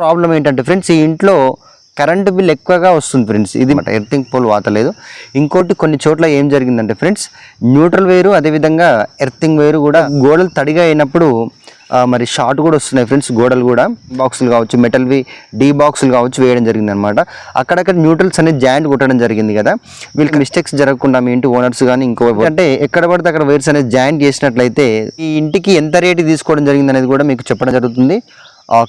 Problem ఏంటంటే friends ఈ ఇంట్లో కరెంటు బిల్ ఎక్కువగా వస్తుంది ఫ్రెండ్స్. ఇది మాట ఎర్తింగ్ పోల్ వాతలేదు ఇంకోటి కొన్ని చోట్ల ఏం జరిగిందంటే ఫ్రెండ్స్ న్యూట్రల్ వేరు అదేవిధంగా ఎర్తింగ్ వేరు కూడా గోడలు తడిగా అయినప్పుడు మరి షార్ట్ కూడా వస్తున్నాయి ఫ్రెండ్స్ గోడలు కూడా. బాక్సులు కావచ్చు మెటల్వి డీ బాక్సులు కావచ్చు వేయడం జరిగింది అనమాట అక్కడక్కడ న్యూట్రల్స్ అనేది జాయింట్ కొట్టడం జరిగింది కదా. వీళ్ళకి మిస్టేక్స్ జరగకుండా మీ ఇంటి ఓనర్స్ కానీ ఇంకో అంటే ఎక్కడ పడితే అక్కడ వైర్స్ అనేది జాయింట్ చేసినట్లయితే ఈ ఇంటికి ఎంత రేటు తీసుకోవడం జరిగింది అనేది కూడా మీకు చెప్పడం జరుగుతుంది.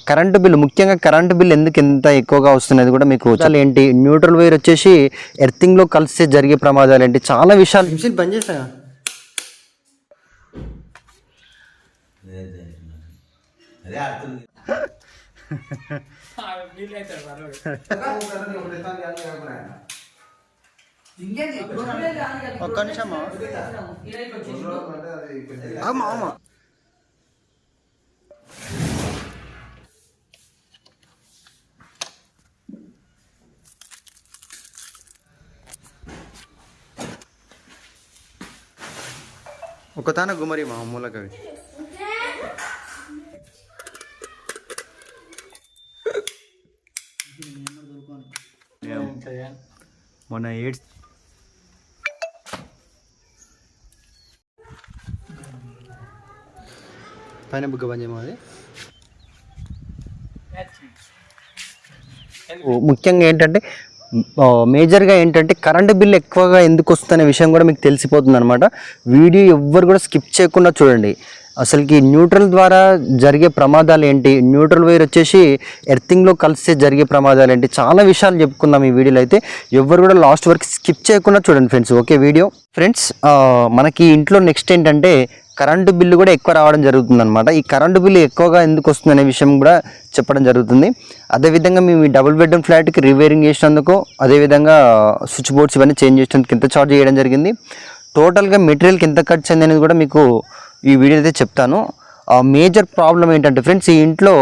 కరెంటు బిల్ ముఖ్యంగా కరెంటు బిల్ ఎందుకు ఎంత ఎక్కువగా వస్తున్నది కూడా మీకు చాలా ఏంటి? న్యూట్రల్ వైర్ వచ్చేసి ఎర్తింగ్లో కలిస్తే జరిగే ప్రమాదాలు ఏంటి? చాలా విషయాలు బంద్ ఒక్క నిమిషం ఒక తాన గుమరి మా మూలకవి మొన్న ఎయిడ్స్ పైన బుగ్గ అది? ముఖ్యంగా ఏంటంటే మేజర్గా ఏంటంటే కరెంటు బిల్ ఎక్కువగా ఎందుకు వస్తుందనే విషయం కూడా మీకు తెలిసిపోతుంది అనమాట వీడియో ఎవ్వరు కూడా స్కిప్ చేయకుండా చూడండి. అసలుకి న్యూట్రల్ ద్వారా జరిగే ప్రమాదాలు ఏంటి? న్యూట్రల్ వైర్ వచ్చేసి ఎర్తింగ్లో కలిస్తే జరిగే ప్రమాదాలు ఏంటి? చాలా విషయాలు చెప్పుకుందాం ఈ వీడియోలో అయితే. ఎవ్వరు కూడా లాస్ట్ వరకు స్కిప్ చేయకుండా చూడండి ఫ్రెండ్స్ ఓకే వీడియో? ఫ్రెండ్స్ మనకి ఇంట్లో నెక్స్ట్ ఏంటంటే కరెంటు బిల్లు కూడా ఎక్కువ రావడం జరుగుతుంది అనమాట ఈ కరెంటు బిల్లు ఎక్కువగా ఎందుకు వస్తుంది అనే విషయం కూడా చెప్పడం జరుగుతుంది. అదేవిధంగా మేము ఈ డబుల్ బెడ్రూమ్ ఫ్లాట్కి రివేరింగ్ చేసినందుకు అదేవిధంగా స్విచ్ బోర్డ్స్ ఇవన్నీ చేంజ్ చేసినందుకు ఎంత ఛార్జ్ చేయడం జరిగింది. టోటల్గా మెటీరియల్కి ఎంత ఖర్చు అయింది అనేది కూడా మీకు ఈ వీడియో అయితే చెప్తాను. మేజర్ ప్రాబ్లం ఏంటంటే ఫ్రెండ్స్ ఈ ఇంట్లో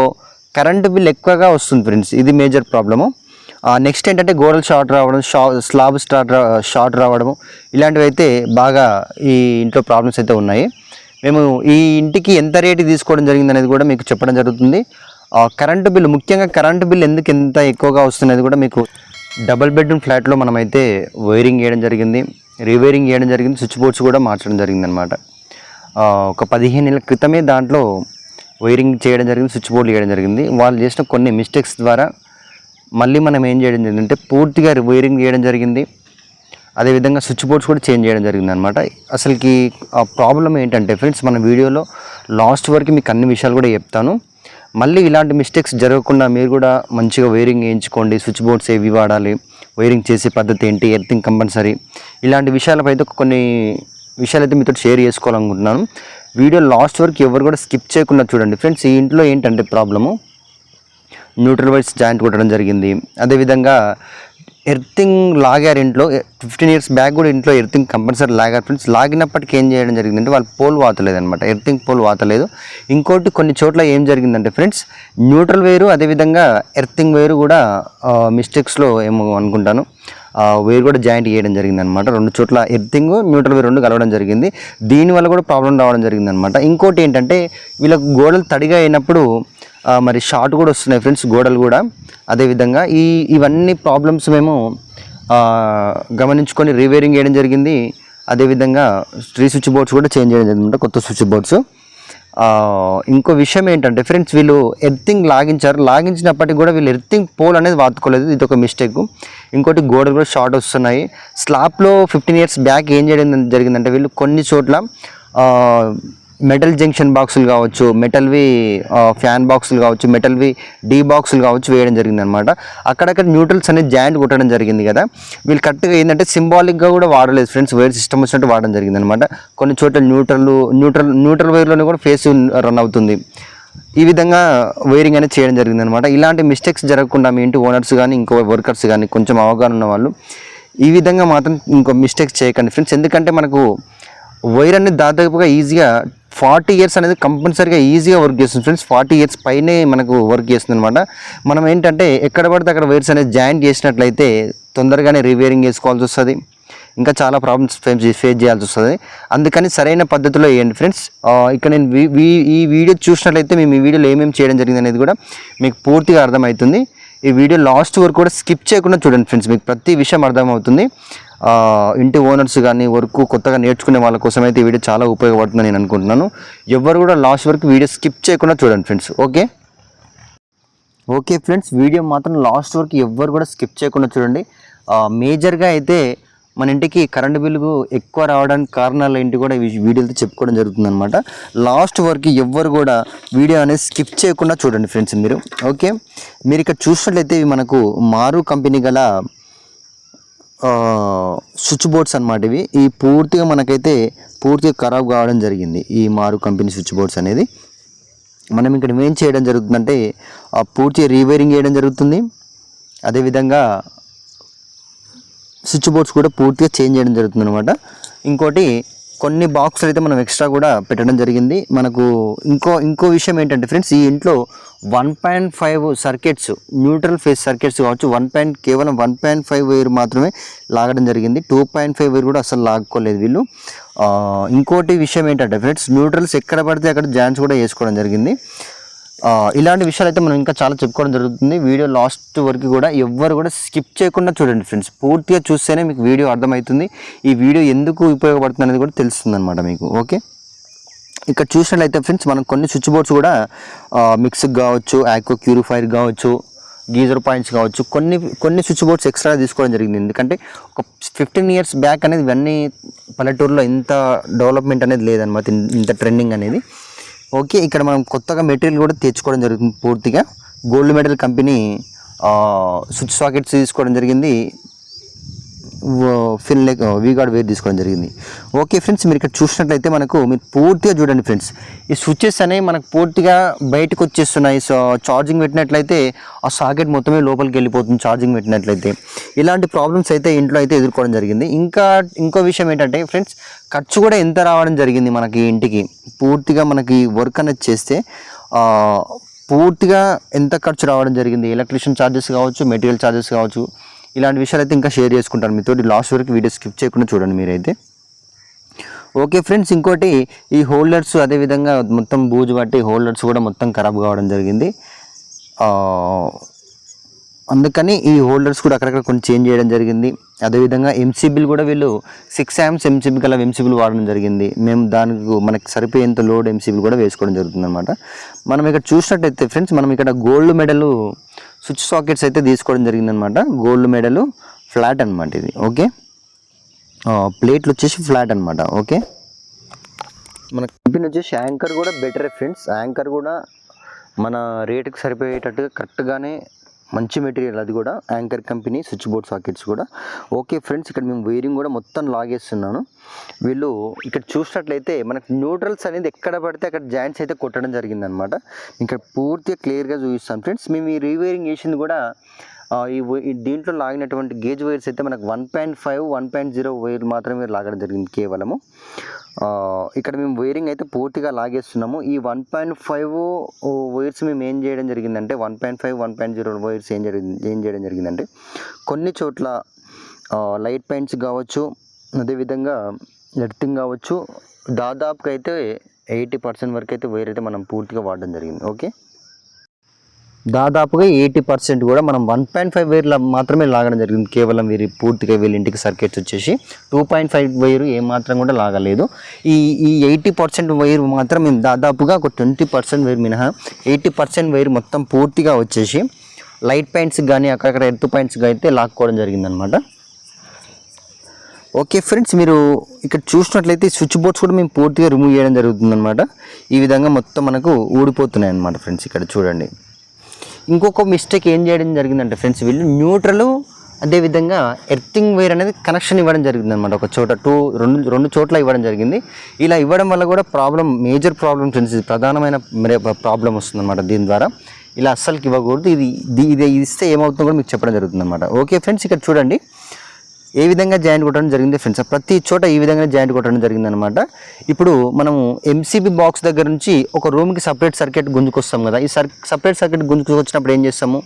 కరెంటు బిల్ ఎక్కువగా వస్తుంది ఫ్రెండ్స్. ఇది మేజర్ ప్రాబ్లము. నెక్స్ట్ ఏంటంటే గోడలు షార్ట్ రావడం షా స్లాబ్ స్టార్ట్ షార్ట్ రావడము ఇలాంటివి అయితే బాగా ఈ ఇంట్లో ప్రాబ్లమ్స్ అయితే ఉన్నాయి. మేము ఈ ఇంటికి ఎంత రేటు తీసుకోవడం జరిగింది అనేది కూడా మీకు చెప్పడం జరుగుతుంది. ఆ, కరెంటు బిల్లు ముఖ్యంగా కరెంటు బిల్ ఎందుకు ఎంత ఎక్కువగా వస్తున్నది కూడా మీకు డబుల్ బెడ్రూమ్ ఫ్లాట్లో మనమైతే వైరింగ్ చేయడం జరిగింది. రీవైరింగ్ చేయడం జరిగింది. స్విచ్ బోర్డ్స్ కూడా మార్చడం జరిగింది అనమాట ఒక పదిహేను నెలల క్రితమే దాంట్లో వైరింగ్ చేయడం జరిగింది స్విచ్ బోర్డులు చేయడం జరిగింది. వాళ్ళు చేసిన కొన్ని మిస్టేక్స్ ద్వారా మళ్ళీ మనం ఏం చేయడం జరిగిందంటే పూర్తిగా వైరింగ్ చేయడం జరిగింది. అదేవిధంగా స్విచ్ బోర్డ్స్ కూడా చేంజ్ చేయడం జరిగింది అనమాట అసలుకి ఆ ప్రాబ్లం ఏంటంటే ఫ్రెండ్స్ మన వీడియోలో లాస్ట్ వరకు మీకు అన్ని విషయాలు కూడా చెప్తాను. మళ్ళీ ఇలాంటి మిస్టేక్స్ జరగకుండా మీరు కూడా మంచిగా వైరింగ్ వేయించుకోండి స్విచ్ బోర్డ్స్ ఏవి వాడాలి వైరింగ్ చేసే పద్ధతి ఏంటి ఎర్థింగ్ కంపల్సరీ. ఇలాంటి విషయాలపై అయితే కొన్ని విషయాలు అయితే మీతో షేర్ చేసుకోవాలనుకుంటున్నాను. వీడియో లాస్ట్ వరకు ఎవరు కూడా స్కిప్ చేయకుండా చూడండి. ఫ్రెండ్స్ ఈ ఇంట్లో ఏంటంటే ప్రాబ్లము? న్యూట్రల్ వైర్స్ జాయింట్ కొట్టడం జరిగింది. అదేవిధంగా ఎర్థింగ్ లాగారు ఇంట్లో. ఫిఫ్టీన్ ఇయర్స్ బ్యాక్ కూడా ఇంట్లో ఎర్థింగ్ కంపల్సరీ లాగారు. ఫ్రెండ్స్ లాగినప్పటికీ ఏం చేయడం జరిగిందంటే వాళ్ళు పోల్ వాతలేదు అనమాట ఎర్థింగ్ పోల్ వాతలేదు. ఇంకోటి కొన్ని చోట్ల ఏం జరిగిందంటే ఫ్రెండ్స్ న్యూట్రల్ వేరు అదేవిధంగా ఎర్థింగ్ వేరు కూడా మిస్టేక్స్లో ఏమో అనుకుంటాను. వేరు కూడా జాయింట్ చేయడం జరిగింది అనమాట రెండు చోట్ల ఎర్థింగ్ న్యూట్రల్ వేరు రెండు కలవడం జరిగింది. దీనివల్ల కూడా ప్రాబ్లం రావడం జరిగింది అనమాట ఇంకోటి ఏంటంటే వీళ్ళకు గోడలు తడిగా అయినప్పుడు మరి షార్ట్ కూడా వస్తున్నాయి ఫ్రెండ్స్ గోడలు కూడా. అదేవిధంగా ఈ ఇవన్నీ ప్రాబ్లమ్స్ మేము గమనించుకొని రివేరింగ్ చేయడం జరిగింది. అదేవిధంగా స్ట్రీ స్విచ్ బోర్డ్స్ కూడా చేంజ్ చేయడం జరిగింది కొత్త స్విచ్ బోర్డ్స్ ఇంకో విషయం ఏంటంటే ఫ్రెండ్స్ వీళ్ళు ఎర్తింగ్ లాగించారు. లాగించినప్పటికీ కూడా వీళ్ళు ఎర్తింగ్ పోల్ అనేది వాతుకోలేదు ఇది ఒక మిస్టేక్ ఇంకోటి గోడలు కూడా షార్ట్ వస్తున్నాయి. స్లాబ్లో ఫిఫ్టీన్ ఇయర్స్ బ్యాక్ ఏం చేయడం జరిగిందంటే వీళ్ళు కొన్ని చోట్ల మెటల్ జంక్షన్ బాక్సులు కావచ్చు మెటల్వి ఫ్యాన్ బాక్సులు కావచ్చు మెటల్వి డీ బాక్సులు కావచ్చు వేయడం జరిగింది అనమాట అక్కడక్కడ న్యూట్రల్స్ అనేది జాయింట్ కొట్టడం జరిగింది కదా. వీళ్ళు కరెక్ట్గా ఏంటంటే సింబాలిక్గా కూడా వాడలేదు ఫ్రెండ్స్ వైర్ సిస్టమ్ వచ్చినట్టు వాడడం జరిగింది అనమాట కొన్ని చోట్ల న్యూట్రల్ న్యూట్రల్ న్యూట్రల్ వైర్లోనే కూడా ఫేస్ రన్ అవుతుంది. ఈ విధంగా వైరింగ్ అనేది చేయడం జరిగింది అనమాట ఇలాంటి మిస్టేక్స్ జరగకుండా మీ ఇంటి ఓనర్స్ కానీ ఇంకో వర్కర్స్ కానీ కొంచెం అవగాహన ఉన్న వాళ్ళు ఈ విధంగా మాత్రం ఇంకో మిస్టేక్స్ చేయకండి ఫ్రెండ్స్ ఎందుకంటే మనకు వైర్ అనేది దాదాపుగా ఈజీగా ఫార్టీ ఇయర్స్ అనేది కంపల్సరీగా ఈజీగా వర్క్ చేస్తుంది ఫ్రెండ్స్. ఫార్టీ ఇయర్స్ పైనే మనకు వర్క్ చేస్తుంది అనమాట మనం ఏంటంటే ఎక్కడ పడితే అక్కడ వైర్స్ అనేది జాయింట్ చేసినట్లయితే తొందరగానే రివేరింగ్ చేసుకోవాల్సి వస్తుంది. ఇంకా చాలా ప్రాబ్లమ్స్ ఫేస్ ఫేస్ చేయాల్సి వస్తుంది. అందుకని సరైన పద్ధతిలో వేయండి ఫ్రెండ్స్. ఇక్కడ నేను వీ- వీ- ఈ వీడియో చూసినట్లయితే మేము ఈ వీడియోలో ఏమేమి చేయడం జరిగింది అనేది కూడా మీకు పూర్తిగా అర్థమవుతుంది. ఈ వీడియో లాస్ట్ వరకు కూడా స్కిప్ చేయకుండా చూడండి ఫ్రెండ్స్. మీకు ప్రతి విషయం అర్థమవుతుంది. ఇంటి ఓనర్స్ కానీ వర్క్ కొత్తగా నేర్చుకునే వాళ్ళ కోసం అయితే ఈ వీడియో చాలా ఉపయోగపడుతుందని నేను అనుకుంటున్నాను. ఎవరు కూడా లాస్ట్ వరకు వీడియో స్కిప్ చేయకుండా చూడండి friends okay okay friends video మాత్రం లాస్ట్ వరకు ఎవ్వరు కూడా స్కిప్ చేయకుండా చూడండి. మేజర్గా అయితే మన ఇంటికి కరెంటు బిల్లు ఎక్కువ రావడానికి కారణాలు ఏంటి కూడా ఈ వీడియోతో చెప్పుకోవడం జరుగుతుంది అనమాట లాస్ట్ వరకు ఎవ్వరు కూడా వీడియో అనేది స్కిప్ చేయకుండా చూడండి ఫ్రెండ్స్ మీరు ఓకే మీరు ఇక్కడ చూసినట్లయితే ఇవి మనకు మారు కంపెనీ గల స్విచ్ బోర్డ్స్ అనమాట ఇవి. ఈ పూర్తిగా మనకైతే పూర్తిగా ఖరాబ్ కావడం జరిగింది ఈ మారు కంపెనీ స్విచ్ బోర్డ్స్ అనేది. మనం ఇక్కడ ఏం చేయడం జరుగుతుందంటే ఆ పూర్తిగా రీవైరింగ్ చేయడం జరుగుతుంది. అదేవిధంగా స్విచ్ బోర్డ్స్ కూడా పూర్తిగా చేంజ్ చేయడం జరుగుతుంది అనమాట ఇంకోటి కొన్ని బాక్సులు అయితే మనం ఎక్స్ట్రా కూడా పెట్టడం జరిగింది. మనకు ఇంకో ఇంకో విషయం ఏంటంటే ఫ్రెండ్స్ ఈ ఇంట్లో one point five circuits neutral phase circuits కావచ్చు వన్ పాయింట్ కేవలం వన్ పాయింట్ ఫైవ్ వైర్ మాత్రమే లాగడం జరిగింది. టూ పాయింట్ ఫైవ్ వైర్ కూడా అసలు లాక్కోలేదు వీళ్ళు. ఇంకోటి విషయం ఏంటంటే ఫ్రెండ్స్ న్యూట్రల్స్ ఎక్కడ పడితే అక్కడ జాయింట్స్ కూడా వేసుకోవడం జరిగింది. ఇలాంటి విషయాలు అయితే మనం ఇంకా చాలా చెప్పుకోవడం జరుగుతుంది. వీడియో లాస్ట్ వరకు కూడా ఎవ్వరు కూడా స్కిప్ చేయకుండా చూడండి ఫ్రెండ్స్. పూర్తిగా చూస్తేనే మీకు వీడియో అర్థమవుతుంది. ఈ వీడియో ఎందుకు ఉపయోగపడుతుంది అనేది కూడా తెలుస్తుంది అనమాట మీకు. ఓకే? ఇక్కడ చూసినట్లయితే ఫ్రెండ్స్ మనం కొన్ని స్విచ్ బోర్డ్స్ కూడా మిక్స్ కావచ్చు యాక్వో క్యూరిఫైర్ కావచ్చు గీజర్ పాయింట్స్ కావచ్చు కొన్ని కొన్ని స్విచ్ బోర్డ్స్ ఎక్స్ట్రా తీసుకోవడం జరిగింది. ఎందుకంటే ఒక ఫిఫ్టీన్ ఇయర్స్ బ్యాక్ అనేది ఇవన్నీ పల్లెటూరులో ఇంత డెవలప్మెంట్ అనేది లేదనమాట ఇంత ట్రెండింగ్ అనేది. ఓకే ఇక్కడ మనం కొత్తగా మెటీరియల్ కూడా తెచ్చుకోవడం జరుగుతుంది పూర్తిగా. Gold medal company switch sockets తీసుకోవడం జరిగింది. ఫిన్ లెక్ వీగాడ్ వేర్ తీసుకోవడం జరిగింది. ఓకే ఫ్రెండ్స్ మీరు ఇక్కడ చూసినట్లయితే మనకు మీరు పూర్తిగా చూడండి ఫ్రెండ్స్ ఈ స్విచ్చెస్ అనేవి మనకు పూర్తిగా బయటకు వచ్చేస్తున్నాయి. సో ఛార్జింగ్ పెట్టినట్లయితే ఆ సాకెట్ మొత్తమే లోపలికి వెళ్ళిపోతుంది ఛార్జింగ్ పెట్టినట్లయితే. ఇలాంటి ప్రాబ్లమ్స్ అయితే ఇంట్లో అయితే ఎదుర్కోవడం జరిగింది. ఇంకా ఇంకో విషయం ఏంటంటే ఫ్రెండ్స్ ఖర్చు కూడా ఎంత రావడం జరిగింది మనకి ఇంటికి? పూర్తిగా మనకి వర్క్ అనేది చేస్తే పూర్తిగా ఎంత ఖర్చు రావడం జరిగింది? ఎలక్ట్రిషియన్ ఛార్జెస్ కావచ్చు మెటీరియల్ ఛార్జెస్ కావచ్చు ఇలాంటి విషయాలు అయితే ఇంకా షేర్ చేసుకుంటాను. మీతోటి లాస్ట్ వరకు వీడియో స్కిప్ చేయకుండా చూడండి మీరైతే. ఓకే ఫ్రెండ్స్ ఇంకోటి ఈ హోల్డర్స్ అదేవిధంగా మొత్తం బూజు పట్టి హోల్డర్స్ కూడా మొత్తం ఖరాబ్ కావడం జరిగింది. అందుకని ఈ హోల్డర్స్ కూడా అక్కడక్కడ కొన్ని చేంజ్ చేయడం జరిగింది. అదేవిధంగా ఎంసీబీలు కూడా వీళ్ళు సిక్స్ యామ్స్ ఎంసీబీ కల ఎంసీబీలు వాడడం జరిగింది. మేము దానికి మనకి సరిపోయేంత లోడ్ ఎంసీబీలు కూడా వేసుకోవడం జరుగుతుంది అనమాట మనం ఇక్కడ చూసినట్టయితే ఫ్రెండ్స్ మనం ఇక్కడ గోల్డ్ మెడల్ స్విచ్ సాకెట్స్ అయితే తీసుకోవడం జరిగిందనమాట. గోల్డ్ మెడల్ ఫ్లాట్ అనమాట ఇది ఓకే? ప్లేట్లు వచ్చేసి ఫ్లాట్ అనమాట ఓకే? మన కంపెనీ వచ్చేసి యాంకర్ కూడా బెటర్ ఫ్రెండ్స్. యాంకర్ కూడా మన రేటుకి సరిపోయేటట్టుగా కరెక్ట్గానే మంచి మెటీరియల్ అది కూడా anchor company switch board sockets కూడా. ఓకే ఫ్రెండ్స్ ఇక్కడ మేము వైరింగ్ కూడా మొత్తం లాగేస్తున్నాను. వీళ్ళు ఇక్కడ చూసినట్లయితే మనకు న్యూట్రల్స్ అనేది ఎక్కడ పడితే అక్కడ జాయింట్స్ అయితే కొట్టడం జరిగిందనమాట ఇక్కడ పూర్తిగా క్లియర్గా చూపిస్తాను. ఫ్రెండ్స్ మేము ఈ రీవైరింగ్ చేసింది కూడా ఈ దీంట్లో లాగినటువంటి గేజ్ వైర్స్ అయితే మనకు one point five one point zero wire మాత్రమే లాగడం జరిగింది కేవలము. ఇక్కడ మేము వైరింగ్ అయితే పూర్తిగా లాగేస్తున్నాము. ఈ వన్ పాయింట్ ఫైవ్ వైర్స్ మేము ఏం చేయడం జరిగిందంటే one point five one point zero wires ఏం జరిగింది ఏం చేయడం జరిగిందంటే కొన్ని చోట్ల లైట్ పాయింట్స్ కావచ్చు అదేవిధంగా ఎర్తింగ్ కావచ్చు దాదాపుగా అయితే ఎయిటీ పర్సెంట్ వరకు అయితే వైర్ అయితే మనం పూర్తిగా వాడడం జరిగింది. ఓకే? దాదాపుగా ఎయిటీ పర్సెంట్ కూడా మనం వన్ పాయింట్ ఫైవ్ వైర్ మాత్రమే లాగడం జరిగింది. కేవలం వీరి పూర్తిగా వీళ్ళ ఇంటికి సర్కిట్స్ వచ్చేసి టూ పాయింట్ ఫైవ్ వైర్ ఏమాత్రం కూడా లాగలేదు. ఈ ఈ ఎయిటీ పర్సెంట్ వైర్ మాత్రం మేము దాదాపుగా ఒక ట్వంటీ పర్సెంట్ వైర్ మినహా ఎయిటీ పర్సెంట్ వైర్ మొత్తం పూర్తిగా వచ్చేసి లైట్ పాయింట్స్ కానీ అక్కడక్కడ ఎర్త్ పాయింట్స్ అయితే లాక్కోవడం జరిగిందనమాట ఓకే ఫ్రెండ్స్ మీరు ఇక్కడ చూసినట్లయితే స్విచ్ బోర్డ్స్ కూడా మేము పూర్తిగా రిమూవ్ చేయడం జరుగుతుందన్నమాట. ఈ విధంగా మొత్తం మనకు ఊడిపోతున్నాయి అన్నమాట ఫ్రెండ్స్ ఇక్కడ చూడండి. ఇంకొక మిస్టేక్ ఏం చేయడం జరిగిందంటే ఫ్రెండ్స్ వీళ్ళు న్యూట్రల్ అదేవిధంగా ఎర్తింగ్ వైర్ అనేది కనెక్షన్ ఇవ్వడం జరిగింది అనమాట ఒక చోట టూ రెండు రెండు చోట్ల ఇవ్వడం జరిగింది. ఇలా ఇవ్వడం వల్ల కూడా ప్రాబ్లం మేజర్ ప్రాబ్లం ఫ్రెండ్స్ ఇది ప్రధానమైన ప్రాబ్లం వస్తుందన్నమాట దీని ద్వారా. ఇలా అస్సలకి ఇవ్వకూడదు. ఇది ఇది ఇది ఇస్తే ఏమవుతుందో కూడా మీకు చెప్పడం జరుగుతుంది అనమాట ఓకే ఫ్రెండ్స్ ఇక్కడ చూడండి. ఏ విధంగా జాయింట్ కొట్టడం జరిగింది ఫ్రెండ్స్? ప్రతి చోట ఈ విధంగా జాయింట్ కొట్టడం జరిగింది అనమాట ఇప్పుడు మనము ఎంసీబీ బాక్స్ దగ్గర నుంచి ఒక రూమ్కి సపరేట్ సర్క్యూట్ గుంజుకొస్తాం కదా. ఈ సర్ సపరేట్ సర్క్యూట్ గుంజుకొచ్చినప్పుడు ఏం చేస్తాము?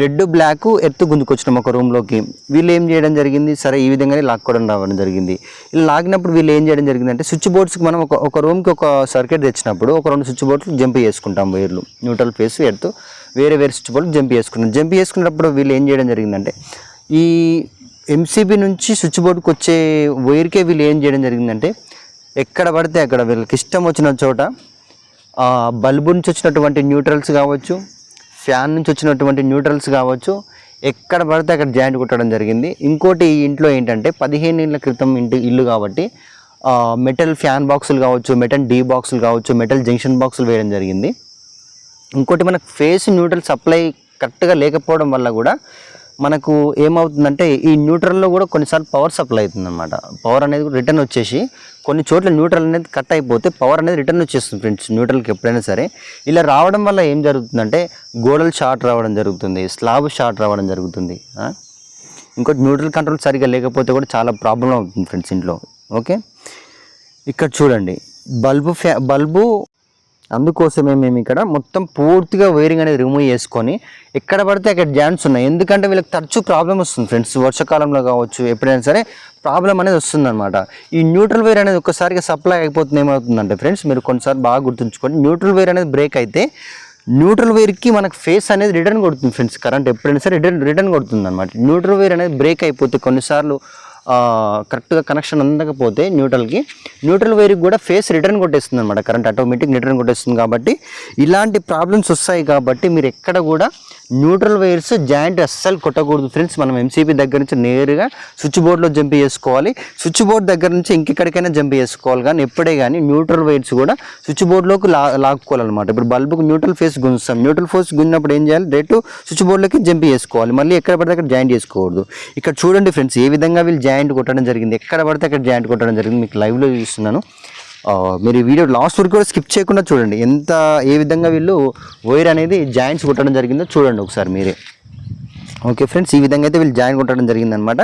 రెడ్ బ్లాక్ ఎత్తు గుంజుకొచ్చినాం ఒక రూమ్లోకి వీళ్ళు ఏం చేయడం జరిగింది? సరే ఈ విధంగానే లాక్కోవడం రావడం జరిగింది. ఇలా లాగినప్పుడు వీళ్ళు ఏం చేయడం జరిగింది అంటే స్విచ్ బోర్డ్స్కి మనం ఒక ఒక రూమ్కి ఒక సర్క్యూట్ తెచ్చినప్పుడు ఒక రెండు స్విచ్ బోర్డ్లు జంప్ చేసుకుంటాం వైర్లు. న్యూట్రల్ ఫేస్ ఎత్తు వేరే వేరే స్విచ్ బోర్డు జంప్ చేసుకుంటాం. జంప్ చేసుకున్నప్పుడు వీళ్ళు ఏం చేయడం జరిగిందంటే ఈ ఎంసీబీ నుంచి స్విచ్ బోర్డుకి వచ్చే వైర్కే వీళ్ళు ఏం చేయడం జరిగిందంటే ఎక్కడ పడితే అక్కడ వీళ్ళకి ఇష్టం వచ్చిన చోట బల్బు నుంచి వచ్చినటువంటి న్యూట్రల్స్ కావచ్చు ఫ్యాన్ నుంచి వచ్చినటువంటి న్యూట్రల్స్ కావచ్చు ఎక్కడ పడితే అక్కడ జాయింట్ కొట్టడం జరిగింది. ఇంకోటి ఈ ఇంట్లో ఏంటంటే పదిహేను ఏళ్ళ క్రితం ఇంటి ఇల్లు కాబట్టి మెటల్ ఫ్యాన్ బాక్సులు కావచ్చు మెటల్ డీ బాక్సులు కావచ్చు మెటల్ జంక్షన్ బాక్సులు వేయడం జరిగింది. ఇంకోటి మనకు ఫేస్ న్యూట్రల్ సప్లై కరెక్ట్గా లేకపోవడం వల్ల కూడా మనకు ఏమవుతుందంటే ఈ న్యూట్రల్లో కూడా కొన్నిసార్లు పవర్ సప్లై అవుతుందన్నమాట. పవర్ అనేది కూడా రిటర్న్ వచ్చేసి కొన్ని చోట్ల న్యూట్రల్ అనేది కట్ అయిపోతే పవర్ అనేది రిటర్న్ వచ్చేస్తుంది ఫ్రెండ్స్ న్యూట్రల్కి ఎప్పుడైనా సరే. ఇలా రావడం వల్ల ఏం జరుగుతుందంటే గోడలు షార్ట్ రావడం జరుగుతుంది స్లాబ్ షార్ట్ రావడం జరుగుతుంది ఇంకోటి న్యూట్రల్ కంట్రోల్ సరిగా లేకపోతే కూడా చాలా ప్రాబ్లం అవుతుంది ఫ్రెండ్స్ ఇంట్లో ఓకే? ఇక్కడ చూడండి బల్బు ఫ్యా బల్బు అందుకోసమే మేము ఇక్కడ మొత్తం పూర్తిగా వైరింగ్ అనేది రిమూవ్ చేసుకొని ఎక్కడ పడితే అక్కడ జాయింట్స్ ఉన్నాయి. ఎందుకంటే వీళ్ళకి తరచూ ప్రాబ్లం వస్తుంది ఫ్రెండ్స్ వర్షాకాలంలో కావచ్చు ఎప్పుడైనా సరే ప్రాబ్లం అనేది వస్తుందన్నమాట. ఈ న్యూట్రల్ వైర్ అనేది ఒక్కసారిగా సప్లై అయిపోతుంది ఏమవుతుందంటే ఫ్రెండ్స్ మీరు కొన్నిసార్లు బాగా గుర్తుంచుకోండి. న్యూట్రల్ వైర్ అనేది బ్రేక్ అయితే న్యూట్రల్ వైర్కి మనకు ఫేస్ అనేది రిటర్న్ కొడుతుంది ఫ్రెండ్స్ కరెంట్ ఎప్పుడైనా సరే రిటర్న్ రిటర్న్ కొడుతుంది అనమాట న్యూట్రల్ వైర్ అనేది బ్రేక్ అయిపోతే కొన్నిసార్లు కరెక్ట్గా కనెక్షన్ అందకపోతే న్యూట్రల్కి. న్యూట్రల్ వైర్కి కూడా ఫేస్ రిటర్న్ కొట్టేస్తుంది అనమాట కరెంట్ ఆటోమేటిక్ రిటర్న్ కొట్టేస్తుంది కాబట్టి ఇలాంటి ప్రాబ్లమ్స్ వస్తాయి కాబట్టి మీరు ఎక్కడ కూడా న్యూట్రల్ వైర్స్ జాయింట్ అస్సలు కొట్టకూడదు. ఫ్రెండ్స్ మనం ఎంసీపీ దగ్గర నుంచి నేరుగా స్విచ్ బోర్డ్లో జంప్ చేసుకోవాలి. స్విచ్ బోర్డ్ దగ్గర నుంచి ఇంకెక్కడికైనా జంప్ చేసుకోవాలి. కానీ ఎప్పుడే కానీ న్యూట్రల్ వైర్స్ కూడా స్విచ్ బోర్డ్లోకి లా లాక్కోవాలన్నమాట. ఇప్పుడు బల్బుకు న్యూట్రల్ ఫేస్ గుంజుతాం. న్యూట్రల్ ఫోర్స్ గుంజినప్పుడు ఏం చేయాలి? డైరెక్ట్ స్విచ్ బోర్డ్లోకి జంప్ చేసుకోవాలి. మళ్ళీ ఎక్కడ పడితే అక్కడ జాయింట్ చేసుకోకూడదు. ఇక్కడ చూడండి ఫ్రెండ్స్ ఏ విధంగా వీళ్ళు జాయింట్ కొట్టడం జరిగింది? ఎక్కడ పడితే అక్కడ జాయింట్ కొట్టడం జరిగింది? మీకు లైవ్లో చూస్తున్నాను మీరు ఈ వీడియో లాస్ట్ వరకు కూడా స్కిప్ చేయకుండా చూడండి. ఎంత ఏ విధంగా వీళ్ళు వైర్ అనేది జాయింట్స్ కొట్టడం జరిగిందో చూడండి ఒకసారి మీరే. ఓకే ఫ్రెండ్స్ ఈ విధంగా అయితే వీళ్ళు జాయిన్ కొట్టడం జరిగిందనమాట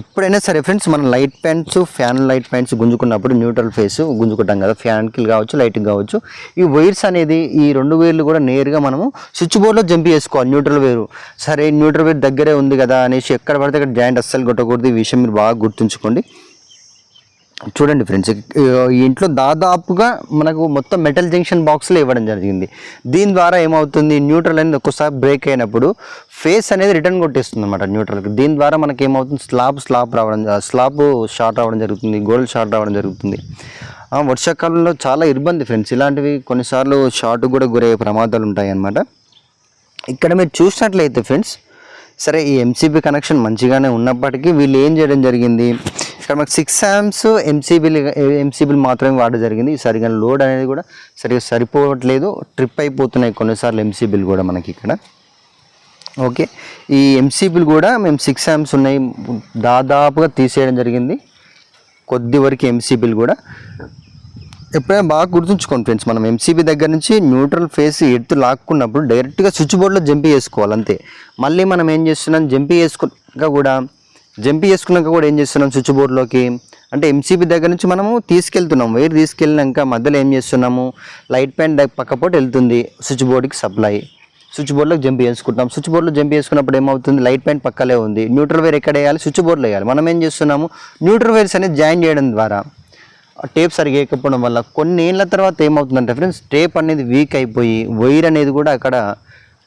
ఎప్పుడైనా సరే ఫ్రెండ్స్ మనం light points fan light points గుంజుకున్నప్పుడు neutral phase గుంజుకుంటాం కదా. ఫ్యాన్కి కావచ్చు లైట్కి కావచ్చు. ఈ వైర్స్ అనేది ఈ రెండు వైర్లు కూడా నేరుగా మనము స్విచ్ బోర్డ్లో జంప్ చేసుకోవాలి న్యూట్రల్ వేరు. సరే న్యూట్రల్ వేర్ దగ్గరే ఉంది కదా అనేసి ఎక్కడ పడితే అక్కడ జాయింట్ అస్సలు కొట్టకూడదు. ఈ విషయం మీరు బాగా గుర్తుంచుకోండి. చూడండి ఫ్రెండ్స్ ఈ ఇంట్లో దాదాపుగా మనకు మొత్తం మెటల్ జంక్షన్ బాక్స్లో ఇవ్వడం జరిగింది. దీని ద్వారా ఏమవుతుంది? న్యూట్రల్ అనేది ఒక్కసారి బ్రేక్ అయినప్పుడు ఫేస్ అనేది రిటర్న్ కొట్టేస్తుంది అనమాట న్యూట్రల్కి దీని ద్వారా మనకి ఏమవుతుంది? స్లాబ్ స్లాబ్ రావడం స్లాబ్ షార్ట్ రావడం జరుగుతుంది గోల్డ్ షార్ట్ రావడం జరుగుతుంది. ఆ, వర్షాకాలంలో చాలా ఇబ్బంది ఫ్రెండ్స్. ఇలాంటివి కొన్నిసార్లు షార్ట్ కూడా గురయ్యే ప్రమాదాలు ఉంటాయి అన్నమాట ఇక్కడ మీరు చూసినట్లయితే ఫ్రెండ్స్ సరే ఈ ఎంసీబీ కనెక్షన్ మంచిగానే ఉన్నప్పటికీ వీళ్ళు ఏం చేయడం జరిగింది? ఇక్కడ మనకు సిక్స్ యామ్స్ ఎంసీబీలు ఎంసీబీలు మాత్రమే వాడడం జరిగింది. సరిగా లోడ్ అనేది కూడా సరిగా సరిపోవట్లేదు. ట్రిప్ అయిపోతున్నాయి కొన్నిసార్లు ఎంసీబీలు కూడా మనకి ఇక్కడ. ఓకే ఈ ఎంసీబీలు కూడా మేము సిక్స్ యామ్స్ ఉన్నాయి. దాదాపుగా తీసేయడం జరిగింది. కొద్ది వరకు ఎంసీబీలు కూడా. ఎప్పుడైనా బాగా గుర్తుంచుకోండి ఫ్రెండ్స్ మనం ఎంసీబీ దగ్గర నుంచి న్యూట్రల్ ఫేస్ ఎత్తు లాక్కున్నప్పుడు డైరెక్ట్గా స్విచ్ బోర్డ్లో జంప్ చేసుకోవాలి అంతే. మళ్ళీ మనం ఏం చేస్తున్నాం? జంప్ చేసుకున్నాక కూడా జంప్ చేసుకున్నాక కూడా ఏం చేస్తున్నాం? స్విచ్ బోర్డ్లోకి. అంటే ఎంసీబీ దగ్గర నుంచి మనము తీసుకెళ్తున్నాం. వైర్ తీసుకెళ్ళినాక మధ్యలో ఏం చేస్తున్నాము? లైట్ ప్యాంట్ పక్కపోటు వెళ్తుంది. స్విచ్ బోర్డుకి సప్లై. స్విచ్ బోర్డ్లో జంప్ చేసుకుంటాం స్విచ్ బోర్డ్లో జంప్ చేసుకున్నప్పుడు ఏమవుతుంది? లైట్ ప్యాంట్ పక్కలే ఉంది. న్యూట్రల్ వైర్ ఎక్కడ వేయాలి? స్విచ్ బోర్డ్లో వేయాలి. మనం ఏం చేస్తున్నాము? న్యూట్రల్ వైర్స్ అనేది జాయిన్ చేయడం ద్వారా. టేప్ సరిగా వేయకపోవడం వల్ల కొన్ని ఏళ్ళ తర్వాత ఏమవుతుందంటే ఫ్రెండ్స్ టేప్ అనేది వీక్ అయిపోయి వైర్ అనేది కూడా అక్కడ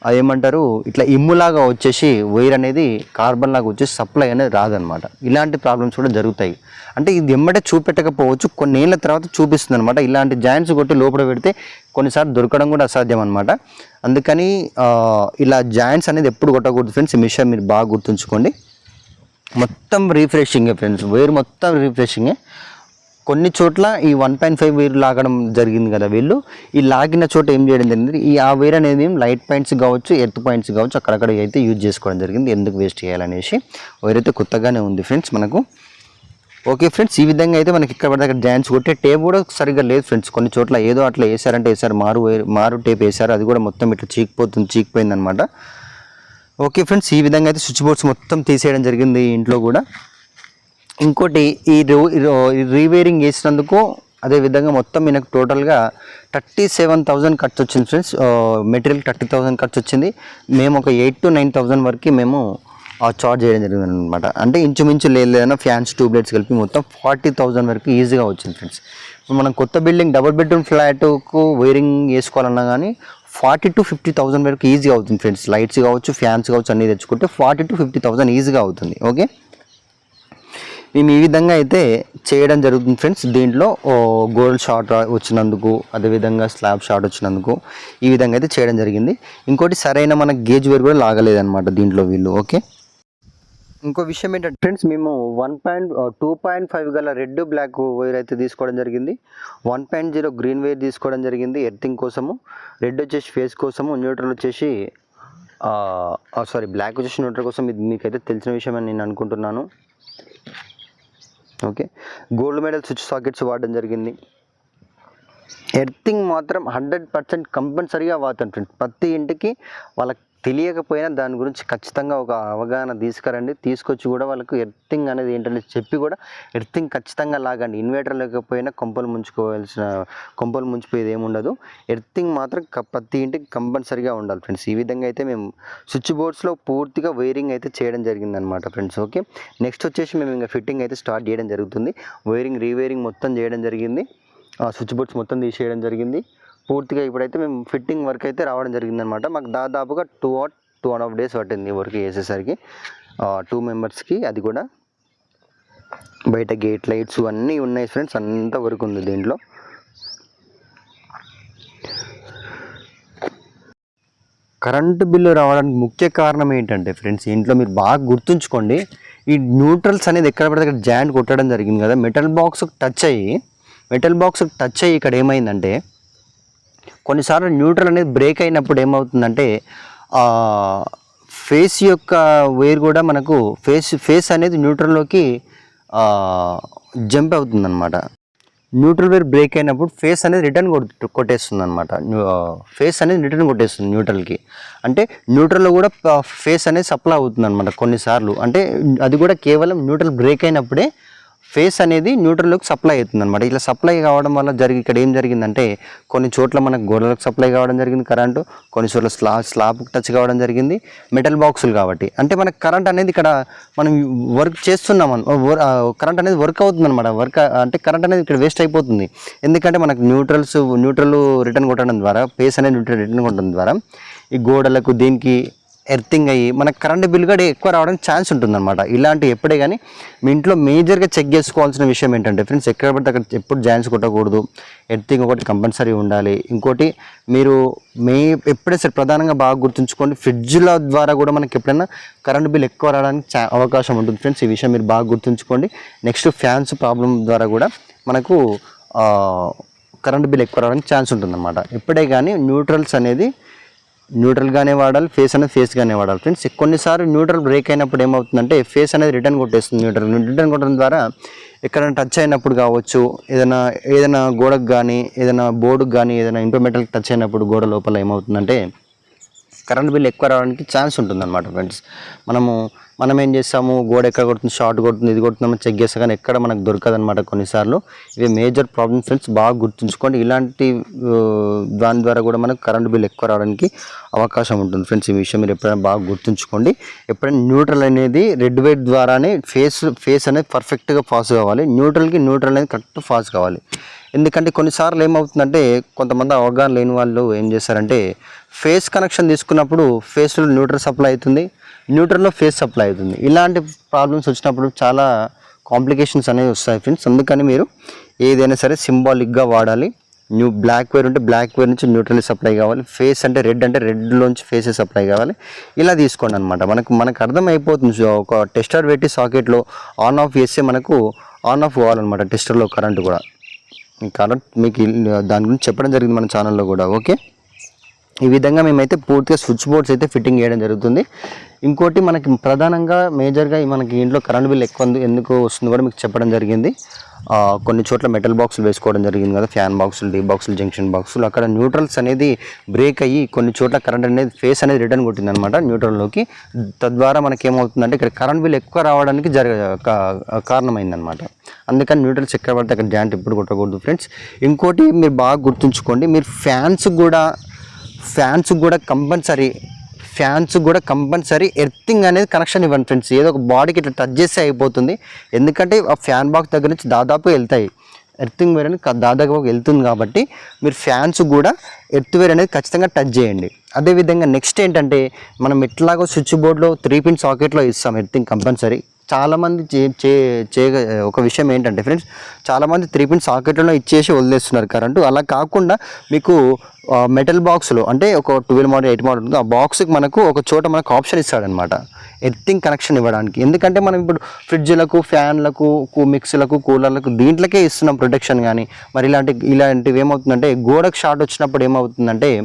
అదేమంటారు? ఇట్లా ఇమ్ములాగా వచ్చేసి వైర్ అనేది కార్బన్ లాగా వచ్చేసి సప్లై అనేది రాదనమాట. ఇలాంటి ప్రాబ్లమ్స్ కూడా జరుగుతాయి. అంటే ఇది ఎమ్మటే చూపెట్టకపోవచ్చు. కొన్ని ఏళ్ళ తర్వాత చూపిస్తుంది అనమాట ఇలాంటి జాయింట్స్ కొట్టి లోపల పెడితే కొన్నిసార్లు దొరకడం కూడా అసాధ్యం అనమాట అందుకని ఇలా జాయింట్స్ అనేది ఎప్పుడు కొట్టకూడదు ఫ్రెండ్స్. ఈ విషయం మీరు బాగా గుర్తుంచుకోండి. మొత్తం రీఫ్రెషింగే ఫ్రెండ్స్. వైర్ మొత్తం రీఫ్రెషింగే కొన్ని చోట్ల ఈ వన్ పాయింట్ ఫైవ్ వైర్ లాగడం జరిగింది కదా వీళ్ళు. ఈ లాగిన చోట ఏం చేయడం జరిగింది? ఈ ఆ వైర్ అనేది లైట్ పాయింట్స్ కావచ్చు ఎర్త్ పాయింట్స్ కావచ్చు అక్కడక్కడ అయితే యూజ్ చేసుకోవడం జరిగింది ఎందుకు వేస్ట్ చేయాలనేసి. వైర్ అయితే కొత్తగానే ఉంది ఫ్రెండ్స్ మనకు. ఓకే ఫ్రెండ్స్ ఈ విధంగా అయితే మనకి ఇక్కడ పడితే అక్కడ జాయింట్స్ కొట్టే టేప్ కూడా సరిగ్గా లేదు ఫ్రెండ్స్ కొన్ని చోట్ల ఏదో అట్లా వేసారంటే వేసారు మారు మారు టేప్ వేసారు అది కూడా మొత్తం ఇట్లా చీకిపోతుంది చీకిపోయింది అనమాట ఓకే ఫ్రెండ్స్ ఈ విధంగా అయితే స్విచ్ బోర్డ్స్ మొత్తం తీసేయడం జరిగింది ఇంట్లో కూడా. ఇంకోటి ఈ రో- ఈ రో- రీవేరింగ్ చేసినందుకు అదేవిధంగా మొత్తం మనకు టోటల్గా థర్టీ సెవెన్ థౌజండ్ ఖర్చు వచ్చింది ఫ్రెండ్స్. మెటీరియల్ థర్టీ థౌజండ్ ఖర్చు వచ్చింది. మేము ఒక ఎయిట్ టు నైన్ థౌజండ్ వరకు మేము చార్జ్ చేయడం జరిగింది అనమాట అంటే ఇంచుమించు లేదు లేదన్నా ఫ్యాన్స్ ట్యూబ్లైట్స్ కలిపి మొత్తం ఫార్టీ థౌజండ్ వరకు ఈజీగా వచ్చింది ఫ్రెండ్స్. మనం కొత్త బిల్డింగ్ డబుల్ బెడ్రూమ్ ఫ్లాట్కు వైరింగ్ వేసుకోవాలన్నా కానీ ఫార్టీ టు ఫిఫ్టీ థౌసండ్ వరకు ఈజీగా అవుతుంది ఫ్రెండ్స్. లైట్స్ కావచ్చు ఫ్యాన్స్ కావచ్చు అన్నీ తెచ్చుకుంటే ఫార్టీ టు ఫిఫ్టీ థౌసండ్ ఈజీగా అవుతుంది. ఓకే? మేము ఈ విధంగా అయితే చేయడం జరుగుతుంది ఫ్రెండ్స్. దీంట్లో గోల్డ్ షార్ట్ వచ్చినందుకు అదేవిధంగా స్లాబ్ షార్ట్ వచ్చినందుకు ఈ విధంగా అయితే చేయడం జరిగింది. ఇంకోటి సరైన మన గేజ్ వేరు కూడా లాగలేదన్నమాట దీంట్లో వీళ్ళు ఓకే? ఇంకో విషయం ఏంటంటే ఫ్రెండ్స్ మేము one point two point five గల రెడ్ బ్లాక్ వైర్ అయితే తీసుకోవడం జరిగింది. One point zero green wire తీసుకోవడం జరిగింది ఎర్థింగ్ కోసము. రెడ్ వచ్చేసి ఫేస్ కోసము న్యూట్రల్ వచ్చేసి సారీ బ్లాక్ వచ్చేసి న్యూట్రల్ కోసం ఇది మీకైతే తెలిసిన విషయం అని నేను అనుకుంటున్నాను. Okay. Gold medal switch sockets వాడడం జరిగింది. ఎర్తింగ్ మాత్రం హండ్రెడ్ పర్సెంట్ కంపల్సరీగా వాడతాను ప్రతి ఇంటికి వాళ్ళకి తెలియకపోయినా దాని గురించి ఖచ్చితంగా ఒక అవగాహన తీసుకురండి. తీసుకొచ్చి కూడా వాళ్ళకు ఎర్తింగ్ అనేది ఏంటనేది చెప్పి కూడా ఎర్తింగ్ ఖచ్చితంగా లాగండి. ఇన్వర్టర్ లేకపోయినా కొంపలు ముంచుకోవాల్సిన కొంపలు ముంచిపోయేది ఏముండదు ఎర్తింగ్ మాత్రం క- ప్రతి ఇంటికి కంపల్సరిగా ఉండాలి ఫ్రెండ్స్. ఈ విధంగా అయితే మేము స్విచ్ బోర్డ్స్లో పూర్తిగా వైరింగ్ అయితే చేయడం జరిగిందనమాట ఫ్రెండ్స్. ఓకే? నెక్స్ట్ వచ్చేసి మేము ఇంకా ఫిట్టింగ్ అయితే స్టార్ట్ చేయడం జరుగుతుంది. వైరింగ్ రీవైరింగ్ మొత్తం చేయడం జరిగింది. స్విచ్ బోర్డ్స్ మొత్తం తీసేయడం జరిగింది. పూర్తిగా ఇప్పుడైతే మేము ఫిట్టింగ్ వర్క్ అయితే రావడం జరిగిందనమాట. మాకు దాదాపుగా two or two and half days పట్టింది వర్క్ చేసేసరికి. టూ మెంబర్స్కి అది కూడా. బయట గేట్ లైట్స్ అన్నీ ఉన్నాయి ఫ్రెండ్స్ అంత వర్క్ ఉంది దీంట్లో. కరెంటు బిల్లు రావడానికి ముఖ్య కారణం ఏంటంటే ఫ్రెండ్స్ ఇంట్లో మీరు బాగా గుర్తుంచుకోండి. ఈ న్యూట్రల్స్ అనేది ఎక్కడ పడితే అక్కడ జాయింట్ కొట్టడం జరిగింది కదా. మెటల్ బాక్స్ టచ్ అయ్యి మెటల్ బాక్స్ టచ్ అయ్యి ఇక్కడ ఏమైందంటే కొన్నిసార్లు న్యూట్రల్ అనేది బ్రేక్ అయినప్పుడు ఏమవుతుందంటే ఫేస్ యొక్క వేర్ కూడా మనకు ఫేస్ ఫేస్ అనేది న్యూట్రల్లోకి జంప్ అవుతుందన్నమాట. న్యూట్రల్ వేర్ బ్రేక్ అయినప్పుడు ఫేస్ అనేది రిటర్న్ కొట్టేస్తుంది అనమాట ఫేస్ అనేది రిటర్న్ కొట్టేస్తుంది న్యూట్రల్కి. అంటే న్యూట్రల్లో కూడా ఫేస్ అనేది సప్లై అవుతుంది అనమాట కొన్నిసార్లు. అంటే అది కూడా కేవలం న్యూట్రల్ బ్రేక్ అయినప్పుడే ఫేస్ అనేది న్యూట్రల్లోకి సప్లై అవుతుంది అనమాట ఇట్లా సప్లై కావడం వల్ల జరిగి ఇక్కడ ఏం జరిగిందంటే కొన్ని చోట్ల మనకు గోడలకు సప్లై కావడం జరిగింది కరెంటు కొన్ని చోట్ల స్లా స్లాబ్కి టచ్ కావడం జరిగింది మెటల్ బాక్సులు కాబట్టి. అంటే మనకు కరెంట్ అనేది ఇక్కడ మనం వర్క్ చేస్తున్నాం కరెంట్ అనేది వర్క్ అవుతుంది అనమాట వర్క్ అంటే కరెంట్ అనేది ఇక్కడ వేస్ట్ అయిపోతుంది. ఎందుకంటే మనకు న్యూట్రల్స్ న్యూట్రల్ రిటర్న్ కొట్టడం ద్వారా ఫేస్ అనేది రిటర్న్ కొట్టడం ద్వారా ఈ గోడలకు దీనికి ఎర్తింగ్ అయ్యి మనకు కరెంట్ బిల్ కూడా ఎక్కువ రావడానికి ఛాన్స్ ఉంటుందన్నమాట. ఇలాంటి ఎప్పుడే కానీ మీ ఇంట్లో మేజర్గా చెక్ చేసుకోవాల్సిన విషయం ఏంటంటే ఫ్రెండ్స్ ఎక్కడ పడితే అక్కడ ఎప్పుడు జాయిన్స్ కొట్టకూడదు. ఎర్తింగ్ ఒకటి కంపల్సరీ ఉండాలి. ఇంకోటి మీరు మే ఎప్పుడే సరే ప్రధానంగా బాగా గుర్తుంచుకోండి ఫ్రిడ్జ్ల ద్వారా కూడా మనకి ఎప్పుడైనా కరెంట్ బిల్ ఎక్కువ రావడానికి చా- అవకాశం ఉంటుంది ఫ్రెండ్స్. ఈ విషయం మీరు బాగా గుర్తుంచుకోండి. నెక్స్ట్ ఫ్యాన్స్ ప్రాబ్లం ద్వారా కూడా మనకు కరెంట్ బిల్ ఎక్కువ రావడానికి ఛాన్స్ ఉంటుందన్నమాట. ఎప్పుడే కానీ న్యూట్రల్స్ అనేది న్యూట్రల్గానే వాడాలి ఫేస్ అనేది ఫేస్గానే వాడాలి. ఫ్రెండ్స్ కొన్నిసార్లు న్యూట్రల్ బ్రేక్ అయినప్పుడు ఏమవుతుందంటే ఫేస్ అనేది రిటర్న్ కొట్టేస్తుంది న్యూట్రల్. రిటర్న్ కొట్టడం ద్వారా ఎక్కడైనా టచ్ అయినప్పుడు కావచ్చు ఏదైనా ఏదైనా గోడకు కానీ ఏదైనా బోర్డుకు కానీ ఏదైనా ఇంటర్మెటల్కి టచ్ అయినప్పుడు గోడ లోపల ఏమవుతుందంటే కరెంట్ బిల్ ఎక్కువ రావడానికి ఛాన్స్ ఉంటుందన్నమాట ఫ్రెండ్స్. మనము మనం ఏం చేస్తాము? గోడ ఎక్కడ కొడుతుంది? షార్ట్ కొడుతుంది? ఇది కొడుతుందని చెక్ చేస్తా కానీ ఎక్కడ మనకు దొరకదనమాట కొన్నిసార్లు. ఇవి మేజర్ ప్రాబ్లమ్ ఫ్రెండ్స్ బాగా గుర్తుంచుకోండి. ఇలాంటి దాని ద్వారా కూడా మనకు కరెంట్ బిల్ ఎక్కువ రావడానికి అవకాశం ఉంటుంది ఫ్రెండ్స్ ఈ విషయం. మీరు ఎప్పుడైనా బాగా గుర్తుంచుకోండి. ఎప్పుడైనా న్యూట్రల్ అనేది రెడ్ వైట్ ద్వారానే ఫేస్ ఫేస్ అనేది పర్ఫెక్ట్గా పాస్ కావాలి. న్యూట్రల్కి న్యూట్రల్ అనేది కరెక్ట్ పాస్ కావాలి. ఎందుకంటే కొన్నిసార్లు ఏమవుతుందంటే కొంతమంది అవగాహన లేని వాళ్ళు ఏం చేస్తారంటే ఫేస్ కనెక్షన్ తీసుకున్నప్పుడు ఫేస్లో న్యూట్రల్ సప్లై అవుతుంది. న్యూట్రల్లో ఫేస్ సప్లై అవుతుంది. ఇలాంటి ప్రాబ్లమ్స్ వచ్చినప్పుడు చాలా కాంప్లికేషన్స్ అనేవి వస్తాయి ఫ్రెండ్స్ అందుకని మీరు ఏదైనా సరే సింబాలిక్గా వాడాలి. న్యూ బ్లాక్ వేర్ ఉంటే బ్లాక్ వేర్ నుంచి న్యూట్రల్ సప్లై కావాలి. ఫేస్ అంటే రెడ్ అంటే రెడ్లోంచి ఫేసే సప్లై కావాలి. ఇలా తీసుకోండి అనమాట మనకు మనకు అర్థం అయిపోతుంది సో ఒక టెస్టర్ పెట్టి సాకెట్లో ఆన్ ఆఫ్ చేస్తే మనకు ఆన్ ఆఫ్ కావాలన్నమాట టెస్టర్లో కరెంట్ కూడా. కరెంట్ మీకు దాని గురించి చెప్పడం జరిగింది మన ఛానల్లో కూడా. ఓకే ఈ విధంగా మేమైతే పూర్తిగా స్విచ్ బోర్డ్స్ అయితే ఫిట్టింగ్ చేయడం జరుగుతుంది. ఇంకోటి మనకి ప్రధానంగా మేజర్గా మనకి ఇంట్లో కరెంట్ బిల్ ఎక్కువ ఎందుకు వస్తుందో కూడా మీకు చెప్పడం జరిగింది. కొన్ని చోట్ల మెటల్ బాక్సులు వేసుకోవడం జరిగింది కదా ఫ్యాన్ బాక్సులు డీ బాక్సులు జంక్షన్ బాక్సులు. అక్కడ న్యూట్రల్స్ అనేది బ్రేక్ అయ్యి కొన్ని చోట్ల కరెంట్ అనేది ఫేస్ అనేది రిటర్న్ కొట్టింది అనమాట న్యూట్రల్లోకి. తద్వారా మనకి ఏమవుతుందంటే ఇక్కడ కరెంట్ బిల్ ఎక్కువ రావడానికి జరగ కా- కారణమైందనమాట అందుకని న్యూట్రల్స్ ఎక్కడ పడితే అక్కడ జాయింట్ ఎప్పుడు కొట్టకూడదు ఫ్రెండ్స్. ఇంకోటి మీరు బాగా గుర్తుంచుకోండి మీరు ఫ్యాన్స్ కూడా ఫ్యాన్స్ కూడా కంపల్సరీ ఫ్యాన్స్ కూడా కంపల్సరీ ఎర్తింగ్ అనేది కనెక్షన్ ఇవ్వండి ఫ్రెండ్స్. ఏదో ఒక బాడీకి ఇట్లా టచ్ చేస్తే అయిపోతుంది. ఎందుకంటే ఆ ఫ్యాన్ బాక్స్ దగ్గర నుంచి దాదాపు వెళ్తాయి. ఎర్తింగ్ వేర్ అనేది దాదాపు వెళ్తుంది కాబట్టి మీరు ఫ్యాన్స్ కూడా ఎర్త్ వేర్ అనేది ఖచ్చితంగా టచ్ చేయండి. అదేవిధంగా నెక్స్ట్ ఏంటంటే మనం ఎట్లాగో స్విచ్ బోర్డ్లో త్రీ పిన్ సాకెట్లో ఇస్తాం ఎర్తింగ్ కంపల్సరీ. చాలామంది చే చే చేయగ ఒక విషయం ఏంటంటే ఫ్రెండ్స్ చాలామంది త్రీ పిన్ సాకెట్లలో ఇచ్చేసి వదిలేస్తున్నారు కరెంటు. అలా కాకుండా మీకు మెటల్ బాక్స్లో అంటే ఒక ట్వెల్వ్ మోడల్ ఎయిట్ మోడల్ ఉంటుంది ఆ బాక్స్కి మనకు ఒక చోట మనకు ఆప్షన్ ఇస్తాడనమాట. ఎర్థింగ్ కనెక్షన్ ఇవ్వడానికి. ఎందుకంటే మనం ఇప్పుడు ఫ్రిడ్జ్లకు ఫ్యాన్లకు కూ- మిక్సీలకు కూలర్లకు దీంట్లోకే ఇస్తున్నాం ప్రొటెక్షన్ కానీ. మరి ఇలాంటి ఇలాంటివి ఏమవుతుందంటే గోడకు షార్ట్ వచ్చినప్పుడు ఏమవుతుందంటే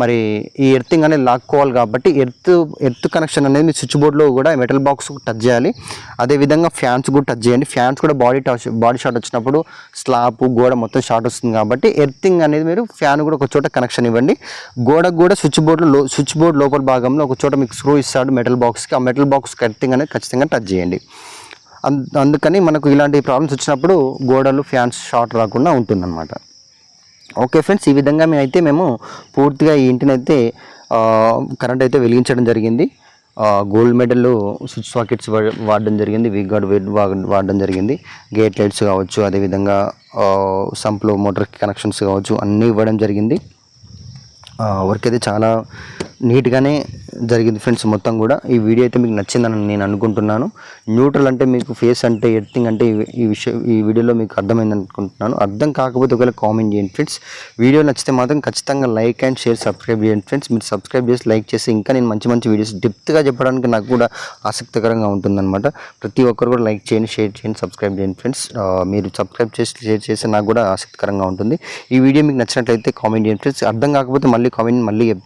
మరి ఈ ఎర్తింగ్ అనేది లాక్కోవాలి కాబట్టి ఎర్త్ ఎర్త్ కనెక్షన్ అనేది మీ స్విచ్ బోర్డ్లో కూడా మెటల్ బాక్స్ టచ్ చేయాలి. అదేవిధంగా ఫ్యాన్స్ కూడా టచ్ చేయండి. ఫ్యాన్స్ కూడా బాడీ టచ్ బాడీ షార్ట్ వచ్చినప్పుడు స్లాబ్ గోడ మొత్తం షార్ట్ వస్తుంది కాబట్టి ఎర్తింగ్ అనేది మీరు ఫ్యాన్ కూడా ఒక చోట కనెక్షన్ ఇవ్వండి. గోడకు కూడా స్విచ్ బోర్డులో స్విచ్ బోర్డ్ లోపల భాగంలో ఒక చోట మీకు స్క్రూ ఇస్తాడు మెటల్ బాక్స్కి ఆ మెటల్ బాక్స్కి ఎర్తింగ్ అనేది ఖచ్చితంగా టచ్ చేయండి. అందుకని మనకు ఇలాంటి ప్రాబ్లమ్స్ వచ్చినప్పుడు గోడలు ఫ్యాన్స్ షార్ట్ రాకుండా ఉంటుందన్నమాట. ఓకే ఫ్రెండ్స్ ఈ విధంగా మేము అయితే మేము పూర్తిగా ఈ ఇంటిని అయితే కరెంట్ అయితే వెలిగించడం జరిగింది. గోల్డ్ మెడల్ స్విచ్ సాకెట్స్ వాడడం జరిగింది. వీక్ గార్డ్ వెడ్ వా- వాడడం జరిగింది. గేట్ లైట్స్ కావచ్చు అదేవిధంగా సంప్లో మోటార్ కనెక్షన్స్ కావచ్చు అన్నీ ఇవ్వడం జరిగింది. వర్క్ అయితే చాలా నీట్గానే జరిగింది ఫ్రెండ్స్ మొత్తం కూడా. ఈ వీడియో అయితే మీకు నచ్చిందని నేను అనుకుంటున్నాను. న్యూట్రల్ అంటే మీకు ఫేస్ అంటే ఎడిటింగ్ అంటే ఈ- విషయం ఈ వీడియోలో మీకు అర్థమైంది అనుకుంటున్నాను. అర్థం కాకపోతే ఒకవేళ కామెంట్ చేయండి ఫ్రెండ్స్. వీడియో నచ్చితే మాత్రం ఖచ్చితంగా లైక్ అండ్ షేర్ సబ్స్క్రైబ్ చేయండి ఫ్రెండ్స్. మీరు సబ్స్క్రైబ్ చేసి లైక్ చేసి ఇంకా నేను మంచి మంచి వీడియోస్ డెప్త్గా చెప్పడానికి నాకు కూడా ఆసక్తికరంగా ఉంటుందన్నమాట. ప్రతి ఒక్కరు కూడా లైక్ చేయండి షేర్ చేయండి సబ్స్క్రైబ్ చేయండి ఫ్రెండ్స్. మీరు సబ్స్క్రైబ్ చేసి షేర్ చేస్తే నాకు కూడా ఆసక్తికరంగా ఉంటుంది. ఈ వీడియో మీకు నచ్చినట్లయితే కామెంట్ చేయండి ఫ్రెండ్స్. అర్థం కాకపోతే మళ్ళీ కామెంట్ మళ్ళీ చెప్తాను